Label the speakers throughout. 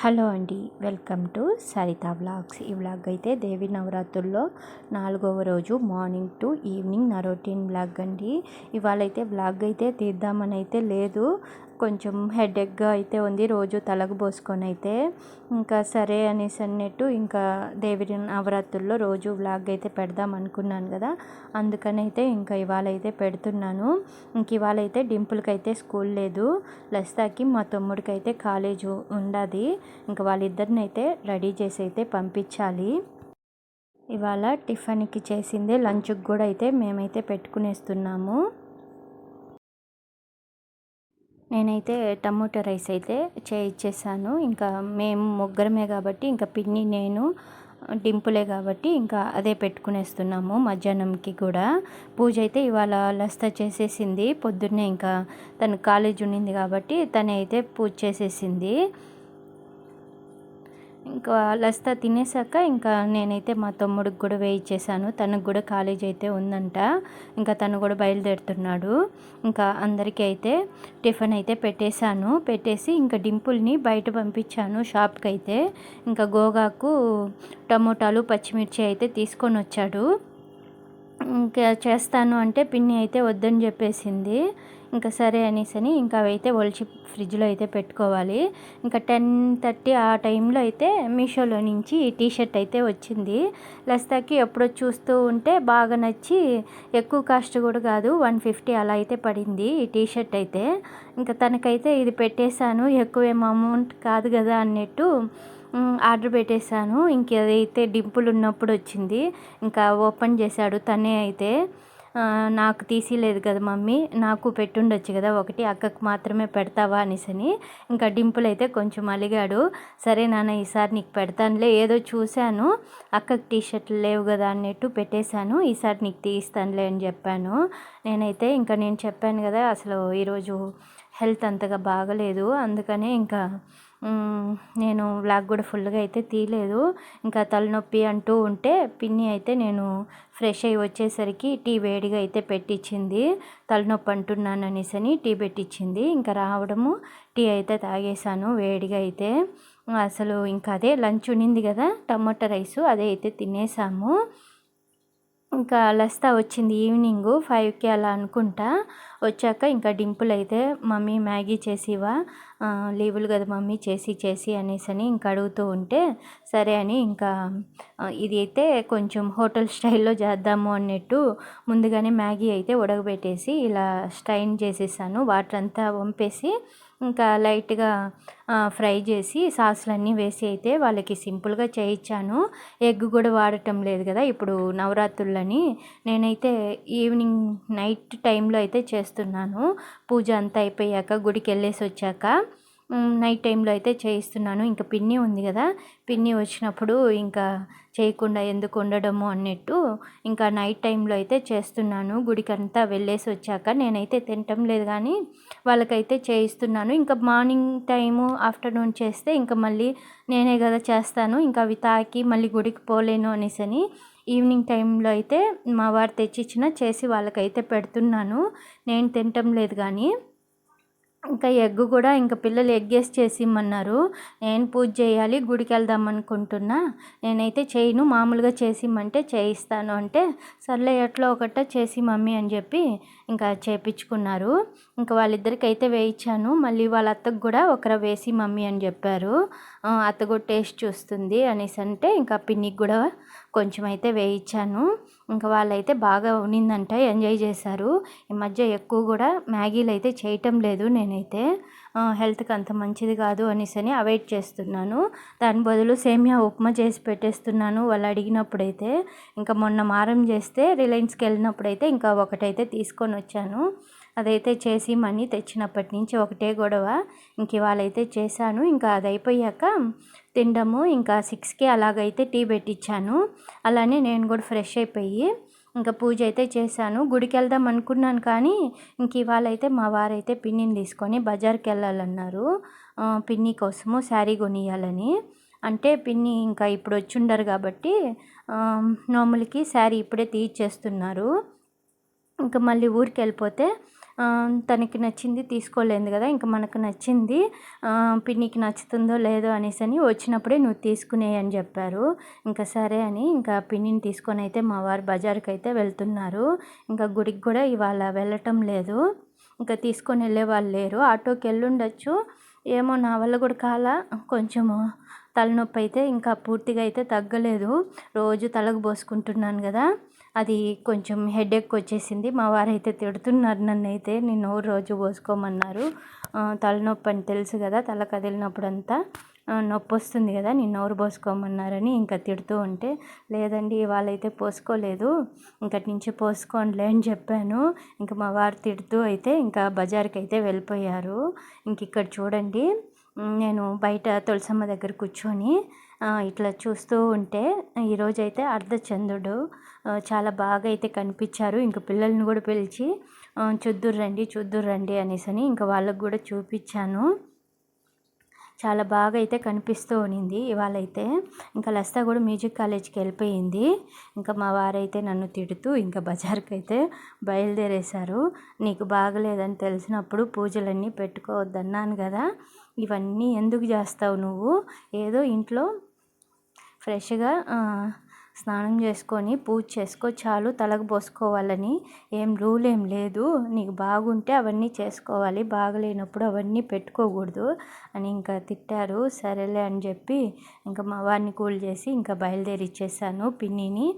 Speaker 1: Hello అండి welcome to Saritha vlogs. ఈ vlog అయితే దేవి నవరాత్రుల్లో నాలుగవ రోజు మార్నింగ్ టు ఈవినింగ్ నా రొటీన్ వ్లాగ్ అండి. ఇవాళ అయితే వ్లాగ్ అయితే తీద్దామని అయితే లేదు. కొంచెం హెడేక్గా అయితే ఉంది. రోజు తలకు పోసుకొని అయితే ఇంకా సరే అనేసి అన్నట్టు ఇంకా దేవుడి నవరాత్రుల్లో రోజు వ్లాగ్ అయితే పెడదాం అనుకున్నాను కదా. అందుకని అయితే ఇంకా ఇవాళ అయితే పెడుతున్నాను. ఇంక ఇవాళ అయితే డింపుల్కి అయితే స్కూల్ లేదు. లస్తాకి మా తమ్ముడికి అయితే కాలేజ్ ఉండదు. ఇంకా వాళ్ళిద్దరిని అయితే రెడీ చేసి అయితే పంపించాలి. ఇవాళ టిఫిన్కి చేసిందే లంచ్కి కూడా అయితే మేమైతే పెట్టుకునేస్తున్నాము. నేనైతే టమోటా రైస్ అయితే చేయించేసాను ఇంకా మేము ముగ్గురమే కాబట్టి ఇంకా పిన్ని నేను డింపులే కాబట్టి ఇంకా అదే పెట్టుకునేస్తున్నాము మధ్యాహ్నంకి కూడా. పూజ అయితే ఇవాళ లస్త చేసేసింది. పొద్దున్నే ఇంకా తను కాలేజ్ ఉండింది కాబట్టి తనే అయితే పూజ చేసేసింది. ఇంకా లస్తా తినేసాక ఇంకా నేనైతే మా తమ్ముడికి కూడా వేయించేసాను తనకు కూడా కాలేజ్ అయితే ఉందంట. ఇంకా తను కూడా బయలుదేరుతున్నాడు. ఇంకా అందరికీ అయితే టిఫిన్ అయితే పెట్టేశాను. పెట్టేసి ఇంకా డింపుల్ని బయట పంపించాను షాప్కి అయితే ఇంకా గోగాకు టమోటాలు పచ్చిమిర్చి అయితే తీసుకొని వచ్చాడు ఇంకా చేస్తాను అంటే పిన్ని అయితే వద్దని చెప్పేసింది. ఇంకా సరే అనేసని ఇంకా అవైతే ఒలిచి ఫ్రిడ్జ్లో అయితే పెట్టుకోవాలి. ఇంకా టెన్ థర్టీ ఆ టైంలో అయితే మీషోలో నుంచి టీ షర్ట్ అయితే వచ్చింది. లస్తాకి ఎప్పుడో చూస్తూ ఉంటే బాగా నచ్చి ఎక్కువ కాస్ట్ కూడా కాదు వన్ ఫిఫ్టీ అలా అయితే పడింది ఈ టీ షర్ట్ అయితే. ఇంకా తనకైతే ఇది పెట్టేశాను ఎక్కువేం అమౌంట్ కాదు కదా అన్నట్టు ఆర్డర్ పెట్టేశాను. ఇంకేదైతే డింపుల్ ఉన్నప్పుడు వచ్చింది ఇంకా ఓపెన్ చేశాడు తనే అయితే. నాకు తీసిలేదు కదా మమ్మీ నాకు పెట్టుండొచ్చు కదా ఒకటి అక్కకు మాత్రమే పెడతావా అనేసని. ఇంకా డింపుల్ అయితే కొంచెం అలిగాడు. సరే నాన్న ఈసారి నీకు పెడతానులే ఏదో చూశాను అక్కకి టీ షర్ట్లు లేవు కదా అన్నట్టు పెట్టేశాను ఈసారి నీకు తీస్తానులే అని చెప్పాను. నేనైతే ఇంకా నేను చెప్పాను కదా అసలు ఈరోజు హెల్త్ అంతగా బాగలేదు అందుకనే ఇంకా నేను వ్లాగ్ కూడా ఫుల్గా అయితే తీయలేదు. ఇంకా తలనొప్పి అంటూ ఉంటే పిన్ని అయితే నేను ఫ్రెష్ అయ్యి వచ్చేసరికి టీ వేడిగా అయితే పెట్టించింది తలనొప్పి అంటున్నాను అనేసి టీ పెట్టించింది ఇంకా రావడము టీ అయితే తాగేశాను వేడిగా అయితే. అసలు ఇంకా అదే లంచ్ ఉండింది కదా టమాటా రైసు అదే అయితే తినేసాము. ఇంకా లస్తా వచ్చింది ఈవినింగ్ ఫైవ్కి అలా అనుకుంటా. వచ్చాక ఇంకా డింపుల్ అయితే మమ్మీ మ్యాగీ చేసివా లీవులు కదా మమ్మీ చేసి చేసి అనేసి అని ఇంకా అడుగుతూ ఉంటే సరే అని ఇంకా ఇది అయితే కొంచెం హోటల్ స్టైల్లో చేద్దాము అన్నట్టు ముందుగానే మ్యాగీ అయితే ఉడకబెట్టేసి ఇలా స్ట్రైన్ చేసేసాను వాటర్ అంతా వంపేసి ఇంకా లైట్గా ఫ్రై చేసి సాసులన్నీ వేసి అయితే వాళ్ళకి సింపుల్గా చేయించాను ఎగ్ కూడా వాడటం లేదు కదా ఇప్పుడు నవరాత్రులని. నేనైతే ఈవినింగ్ నైట్ టైంలో అయితే చేస్తున్నాను. పూజ అంతా అయిపోయాక గుడికి వెళ్ళేసి వచ్చాక. నైట్ టైంలో అయితే చేయిస్తున్నాను. ఇంకా పిన్ని ఉంది కదా పిన్ని వచ్చినప్పుడు ఇంకా చేయకుండా ఎందుకు ఉండడము అన్నట్టు ఇంకా నైట్ టైంలో అయితే చేస్తున్నాను. గుడికంతా వెళ్ళేసి వచ్చాక నేనైతే తినటం లేదు కానీ వాళ్ళకైతే చేయిస్తున్నాను. ఇంకా మార్నింగ్ టైము ఆఫ్టర్నూన్ చేస్తే ఇంకా మళ్ళీ నేనే కదా చేస్తాను. ఇంకా అవి తాకి మళ్ళీ గుడికి పోలేను అనేసి అని ఈవినింగ్ టైంలో అయితే మా వారు తెచ్చిచ్చిన చేసి వాళ్ళకైతే పెడుతున్నాను. నేను తినటం లేదు కానీ ఇంకా ఎగ్ కూడా ఇంకా పిల్లలు ఎగ్ వేసి చేసి ఇమ్మన్నారు నేను పూజ చేయాలి గుడికి వెళ్దాం అనుకుంటున్నా. నేనైతే చేయను మామూలుగా చేసి ఇమ్మంటే చేయిస్తాను అంటే సర్లే ఎట్లా ఒకట చేసి మమ్మీ అని చెప్పి ఇంకా చేపించుకున్నారు. ఇంకా వాళ్ళిద్దరికి అయితే వేయించాను మళ్ళీ వాళ్ళ అత్తకు కూడా ఒకరు వేసి మమ్మీ అని చెప్పారు. అత్త కూడా టేస్ట్ చూస్తుంది అనేసి అంటే ఇంకా పిన్నికి కూడా కొంచెం అయితే వేయించాను. ఇంకా వాళ్ళైతే బాగా ఉనిందంట ఎంజాయ్ చేశారు. ఈ మధ్య ఎక్కువ కూడా మ్యాగీలు అయితే చేయటం లేదు నేనైతే. హెల్త్కి అంత మంచిది కాదు అనేసి అవాయిడ్ చేస్తున్నాను. దాని బదులు సేమియా ఉప్మా చేసి పెట్టేస్తున్నాను వాళ్ళు అడిగినప్పుడైతే. ఇంకా మొన్న మారం చేస్తే రిలయన్స్కి వెళ్ళినప్పుడైతే ఇంకా ఒకటైతే తీసుకొని వచ్చాను. అదైతే చేసి మనీ తెచ్చినప్పటి నుంచి ఒకటే గొడవ. ఇంక ఇవాళైతే చేశాను. ఇంకా అది అయిపోయాక తినడము ఇంకా సిక్స్కి అలాగైతే టీ పెట్టించాను అలానే నేను కూడా ఫ్రెష్ అయిపోయి ఇంకా పూజ అయితే చేశాను. గుడికి వెళ్దాం అనుకున్నాను కానీ ఇంక ఇవాళ అయితే మా వారైతే పిన్నిని తీసుకొని బజార్కి వెళ్ళాలన్నారు పిన్ని కోసము శారీ కొనియాలని అంటే పిన్ని ఇంకా ఇప్పుడు వచ్చి ఉండరు కాబట్టి నోములకి శారీ ఇప్పుడే తీర్చేస్తున్నారు ఇంకా మళ్ళీ ఊరికి వెళ్ళిపోతే తనకి నచ్చింది తీసుకోలేదు కదా ఇంకా మనకు నచ్చింది. పిన్నికి నచ్చుతుందో లేదో అనేసి అని వచ్చినప్పుడే నువ్వు తీసుకునే అని చెప్పారు. ఇంకా సరే అని ఇంకా పిన్నిని తీసుకొని అయితే మా వారు బజార్కి అయితే వెళ్తున్నారు. ఇంకా గుడికి కూడా ఇవాళ వెళ్ళటం లేదు. ఇంకా తీసుకొని వెళ్ళే వాళ్ళు లేరు. ఆటోకి వెళ్ళుండొచ్చు ఏమో నా వల్ల కూడా కాల. కొంచెము తలనొప్పి అయితే ఇంకా పూర్తిగా అయితే తగ్గలేదు. రోజు తలకు పోసుకుంటున్నాను కదా. అది కొంచెం హెడేక్ వచ్చేసింది. మా వారైతే తిడుతున్నారు నన్ను అయితే నేను రోజు పోసుకోమన్నారు. తలనొప్పి అని తెలుసు కదా తల కదిలినప్పుడంతా నొప్పి వస్తుంది కదా నేను నోరు పోసుకోమన్నారని ఇంకా తిడుతూ ఉంటే లేదండి ఇవాళ అయితే పోసుకోలేదు ఇంకటి నుంచి పోసుకోండిలే అని చెప్పాను. ఇంకా మా వారు తిడుతూ అయితే ఇంకా బజార్కి అయితే వెళ్ళిపోయారు. ఇంక ఇక్కడ చూడండి నేను బయట తులసమ్మ దగ్గర కూర్చొని ఇట్లా చూస్తూ ఉంటే ఈరోజు అయితే అర్ధచంద్రుడు చాలా బాగా అయితే కనిపించారు. ఇంకా పిల్లల్ని కూడా పిలిచి చూద్దురు రండి చూద్దురు రండి అనేసి అని ఇంకా వాళ్ళకు కూడా చూపించాను. చాలా బాగా అయితే కనిపిస్తూ ఉన్నింది ఇవాళ అయితే ఇంకా లస్తా కూడా మ్యూజిక్ కాలేజ్కి వెళ్ళిపోయింది. ఇంకా మా వారైతే నన్ను తిడుతూ ఇంకా బజార్కి అయితే బయలుదేరేశారు. నీకు బాగలేదని తెలిసినప్పుడు పూజలన్నీ పెట్టుకోవద్దన్నాను కదా. ఇవన్నీ ఎందుకు చేస్తావు నువ్వు? ఏదో ఇంట్లో ఫ్రెష్గా స్నానం చేసుకొని పూజ చేసుకో చాలు తలకు పోసుకోవాలని. ఏం రూల్ ఏం లేదు. నీకు బాగుంటే అవన్నీ చేసుకోవాలి. బాగలేనప్పుడు అవన్నీ పెట్టుకోకూడదు అని ఇంకా తిట్టారు. సరేలే అని చెప్పి ఇంకా మా వారిని కూల్ చేసి ఇంకా బయలుదేరి ఇచ్చేసాను పిన్నిని.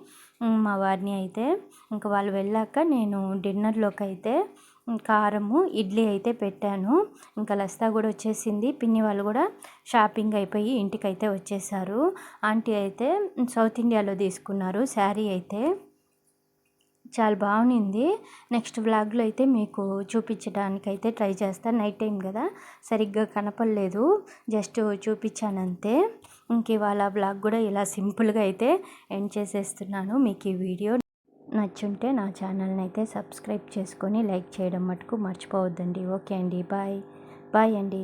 Speaker 1: మా వారిని అయితే ఇంకా వాళ్ళు వెళ్ళాక నేను డిన్నర్లోకి అయితే కారము ఇడ్లీ అయితే పెట్టాను. ఇంకా లస్తా కూడా వచ్చేసింది. పిన్ని వాళ్ళు కూడా షాపింగ్ అయిపోయి ఇంటికి అయితే వచ్చేసారు. ఆంటీ అయితే సౌత్ ఇండియాలో తీసుకున్నారు శారీ అయితే. చాలా బాగుంది. నెక్స్ట్ వ్లాగ్లో అయితే మీకు చూపించడానికైతే అయితే ట్రై చేస్తాను నైట్ టైం కదా సరిగ్గా కనపడలేదు. జస్ట్ చూపించాను అంతే. ఇంక ఇవాళ వ్లాగ్ కూడా ఇలా సింపుల్గా అయితే ఎండ్ చేసేస్తున్నాను. మీకు ఈ వీడియో నచ్చుంటే నా ఛానల్ని అయితే సబ్స్క్రైబ్ చేసుకొని లైక్ చేయడం మటుకు మర్చిపోవద్దండి. ఓకే అండి. బాయ్. బాయ్ అండి.